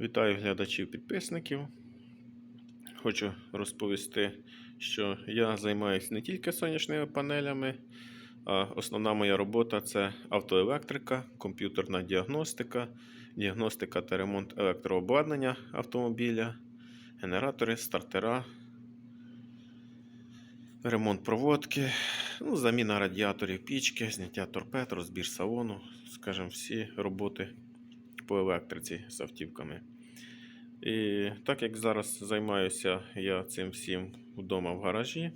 Вітаю глядачів-підписників. Хочу розповісти, що я займаюся не тільки сонячними панелями, а основна моя робота це автоелектрика, комп'ютерна діагностика, діагностика та ремонт електрообладнання автомобіля, генератори, стартера, ремонт проводки, ну, заміна радіаторів пічки, зняття торпед, розбір салону, скажімо, всі роботи по електриці з автівками. І так як зараз займаюся я цим всім вдома в гаражі,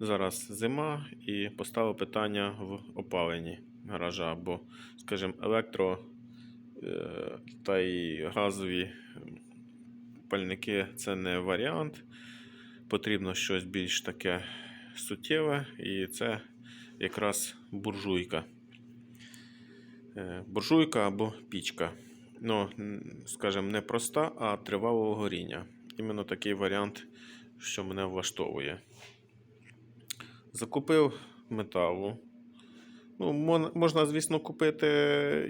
зараз зима і поставив питання в опаленні гаража, бо, скажімо, електро е, та й газові пальники це не варіант. Потрібно щось більш таке суттєве, і це якраз буржуйка. Е, буржуйка або пічка. Ну, скажімо, не проста, а тривалого горіння. Іменно такий варіант, що мене влаштовує. Закупив металу. Ну, можна, звісно, купити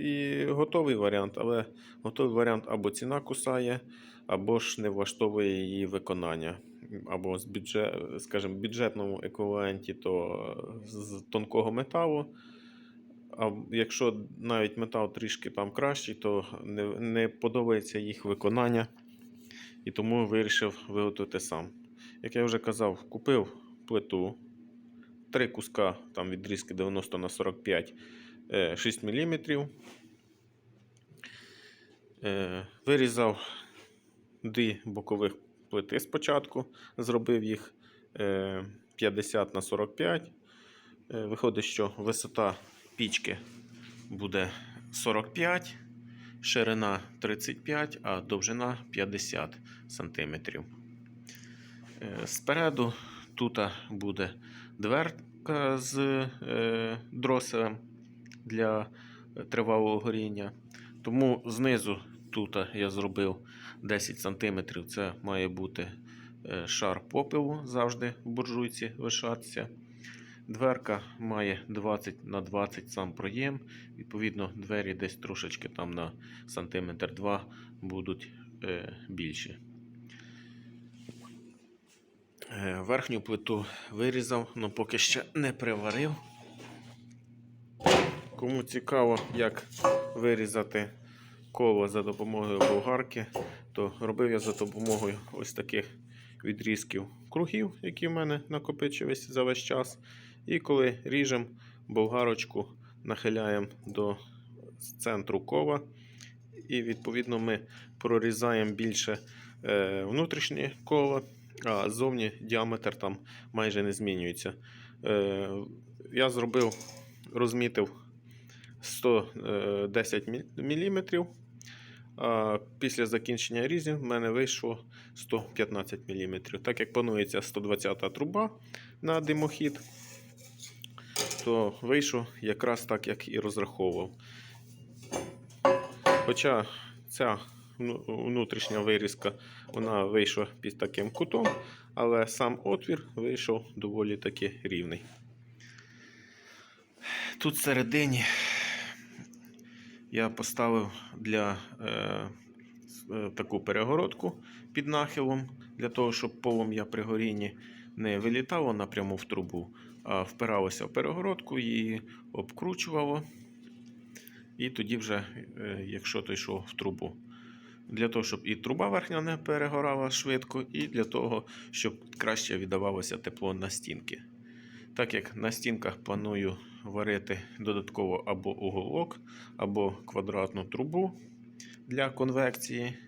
і готовий варіант, але готовий варіант або ціна кусає, або ж не влаштовує її виконання. Або з бюджет, скажімо, бюджетному еквіваленті, то з тонкого металу. А якщо навіть метал трішки там кращий, то не, не подобається їх виконання. І тому вирішив виготовити сам. Як я вже казав, купив плиту. Три куска там відрізки 90 на 45 е, 6 мм. Е, Вирізав дві бокових плити спочатку, зробив їх е, 50 на 45. Е, Виходить, що висота пічки буде 45, ширина 35, а довжина 50 см. Спереду тут буде дверка з е, дроселем для тривалого горіння. Тому знизу тут я зробив 10 см. Це має бути е, шар попелу завжди в буржуйці лишатися. Дверка має 20 на 20 сам проєм. Відповідно, двері десь трошечки там на сантиметр 2 будуть е, більші. Е, верхню плиту вирізав, але поки ще не приварив. Кому цікаво, як вирізати коло за допомогою болгарки, то робив я за допомогою ось таких відрізків кругів, які в мене накопичились за весь час. І коли ріжемо болгарочку, нахиляємо до центру кола, і відповідно ми прорізаємо більше е, внутрішнє коло, а зовні діаметр там майже не змінюється. Е, я зробив, розмітив 110 мм. А після закінчення різів в мене вийшло 115 мм. Так як планується 120 труба на димохід, то вийшов якраз так, як і розраховував. Хоча ця внутрішня вирізка вона вийшла під таким кутом, але сам отвір вийшов доволі таки рівний. Тут всередині я поставив для е, е, таку перегородку під нахилом, для того, щоб полум'я при горінні не вилітало напряму в трубу, впиралося в перегородку, її обкручувало. І тоді вже, е, якщо то йшов в трубу. Для того, щоб і труба верхня не перегорала швидко, і для того, щоб краще віддавалося тепло на стінки. Так як на стінках планую варити додатково або уголок, або квадратну трубу для конвекції.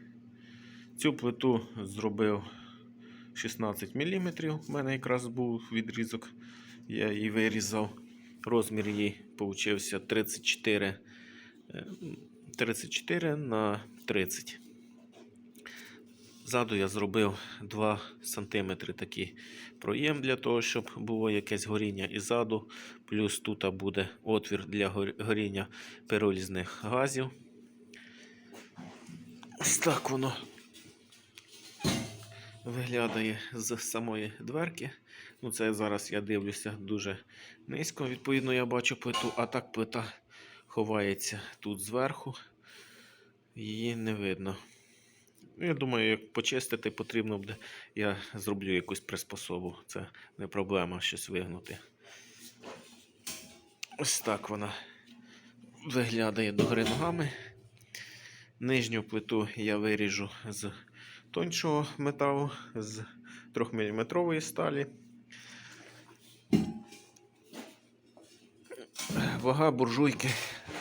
Цю плиту зробив 16 мм. У мене якраз був відрізок, я її вирізав. Розмір її получився 34, е, 34 на 30. Ззаду я зробив 2 см такий проєм для того, щоб було якесь горіння і ззаду. Плюс тут буде отвір для горіння пиролізних газів. Ось так воно виглядає з самої дверки. Ну, це зараз я дивлюся дуже низько. Відповідно, я бачу плиту, а так плита ховається тут зверху. Її не видно. Ну, Я думаю, як почистити потрібно буде, я зроблю якусь приспособу. Це не проблема щось вигнути. Ось так вона виглядає догори ногами. Нижню плиту я виріжу з тоншого металу, з 3-мм сталі. Вага буржуйки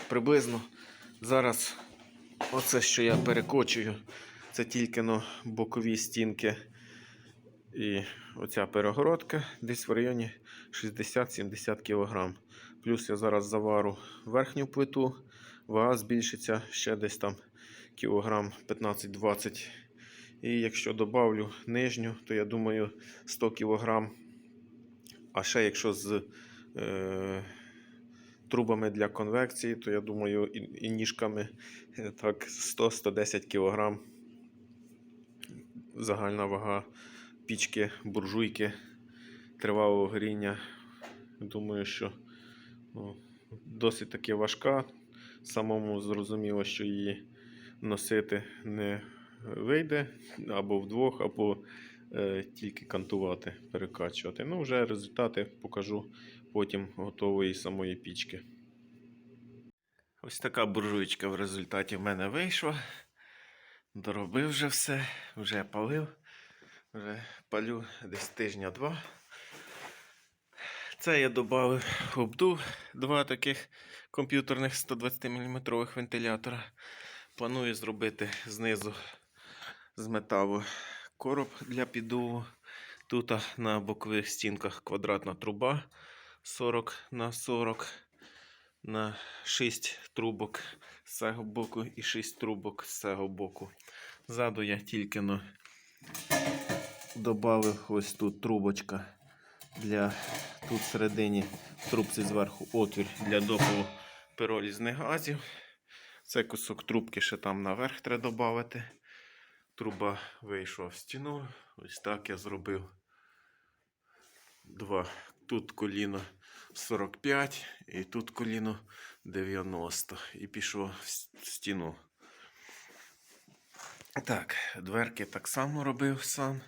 приблизно зараз оце, що я перекочую, це тільки на бокові стінки і оця перегородка десь в районі 60-70 кг. Плюс я зараз завару верхню плиту, вага збільшиться ще десь там кілограм 15-20. І якщо додавлю нижню, то я думаю 100 кг. А ще якщо з е, трубами для конвекції, то я думаю, і, і ніжками е, так 100-110 кг. Загальна вага пічки, буржуйки тривалого горіння. Думаю, що ну, досить таки важка. Самому зрозуміло, що її носити не вийде або вдвох, або е, тільки кантувати, перекачувати. Ну, вже результати покажу потім готової самої пічки. Ось така буржуйка в результаті в мене вийшла. Доробив вже все, вже палив, вже палю десь тижня-два. Це я додав обдув два таких комп'ютерних 120 мм вентилятора. Планую зробити знизу з металу короб для піддуву. Тут на бокових стінках квадратна труба 40 на 40 на 6 трубок з цього боку і 6 трубок з цього боку. Ззаду я тільки но додав ось тут трубочка для тут всередині трубці зверху отвір для допалу пиролізних газів. Це кусок трубки ще там наверх треба додати. Труба вийшла в стіну. Ось так я зробив два. Тут коліно 45 і тут коліно 90. І пішло в стіну. Так, дверки так само робив сам.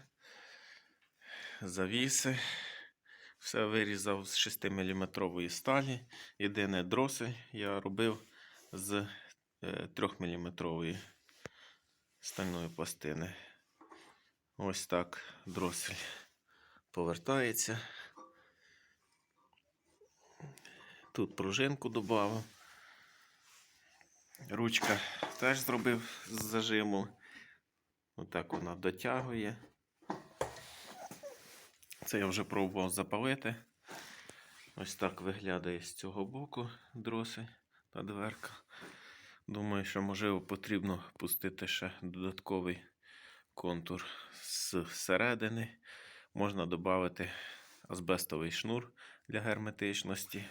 Завіси. Все вирізав з 6-мм сталі. Єдине дросель я робив з 3-мм стальної пластини. Ось так дросель повертається. Тут пружинку додав. Ручка теж зробив з зажиму. Отак вона дотягує. Це я вже пробував запалити. Ось так виглядає з цього боку дросель та дверка. Думаю, що можливо потрібно пустити ще додатковий контур з середини. Можна додати азбестовий шнур для герметичності.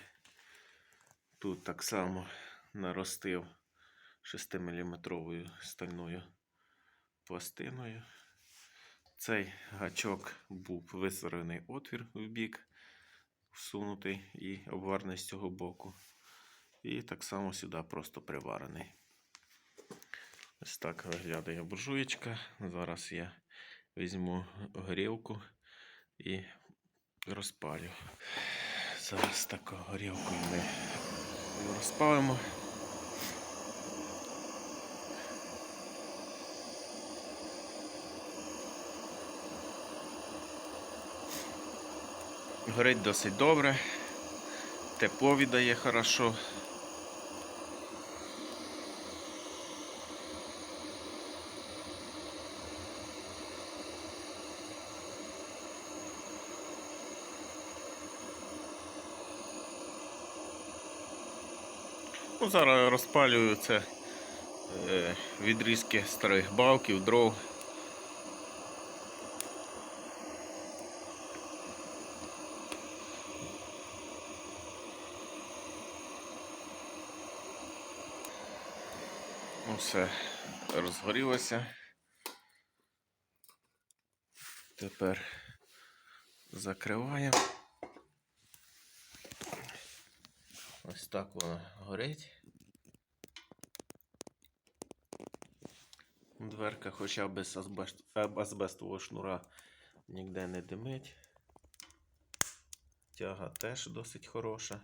Тут так само наростив 6-мм стальною пластиною. Цей гачок був висорений отвір в бік, всунутий і обварений з цього боку. І так само сюди просто приварений. Ось так виглядає буржуєчка. Зараз я візьму горілку і розпалю. Зараз таку горілку ми розпалимо. Горить досить добре, тепло віддає хорошо. Ну, зараз розпалюю це е, відрізки старих балків, дров. Ну, Все розгорілося. Тепер закриваємо. Ось так воно горить. Дверка хоча б без азбест- азбестового шнура ніде не димить. Тяга теж досить хороша.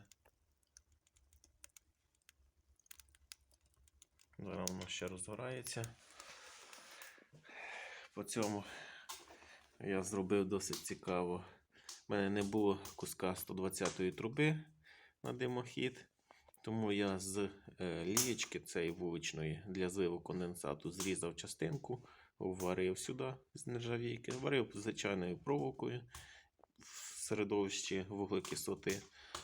Зараз воно ще розгорається. По цьому я зробив досить цікаво. У мене не було куска 120-ї труби на димохід, тому я з е, лієчки цієї вуличної для зливу конденсату зрізав частинку, вварив сюди з нержавійки, варив звичайною проволокою в середовищі вуглекислоти,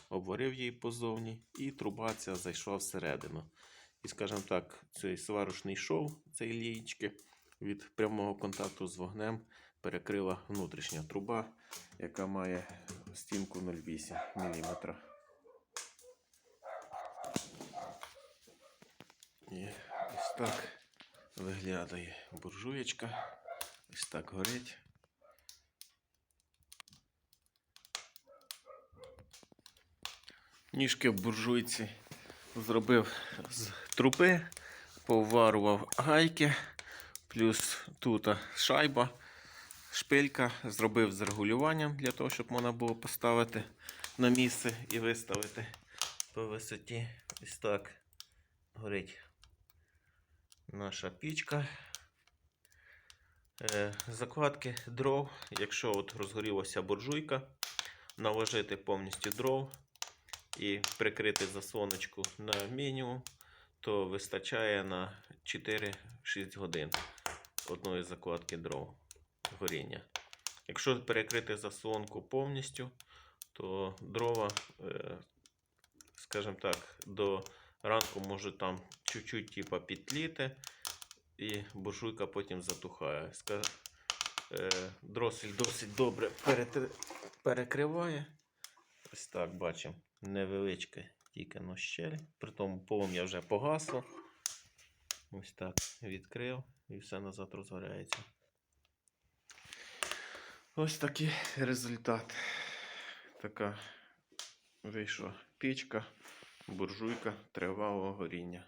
обварив її позовні, і труба ця зайшла всередину. І, скажімо так, цей сварочний шов цієї лієчки від прямого контакту з вогнем перекрила внутрішня труба, яка має стінку 0,8 мм. І ось так виглядає буржуєчка. Ось так горить. Ніжки в буржуйці зробив з трупи, поварував гайки, плюс тут шайба, шпилька, зробив з регулюванням для того, щоб можна було поставити на місце і виставити по висоті. Ось так горить наша пічка. Е, Закладки дров, якщо от розгорілася буржуйка, наложити повністю дров і прикрити заслоночку на мінімум, то вистачає на 4-6 годин одної закладки дров горіння. Якщо перекрити заслонку повністю, то дрова, е, скажімо так, до ранку може там чуть-чуть типа підтліти, і буржуйка потім затухає. Е, Дросель досить добре перекриває. Ось так бачимо. Невеличке тільки но щель. Тому полум'я вже погасло. Ось так відкрив і все назад розгоряється. Ось такий результат. Така вийшла пічка, буржуйка тривалого горіння.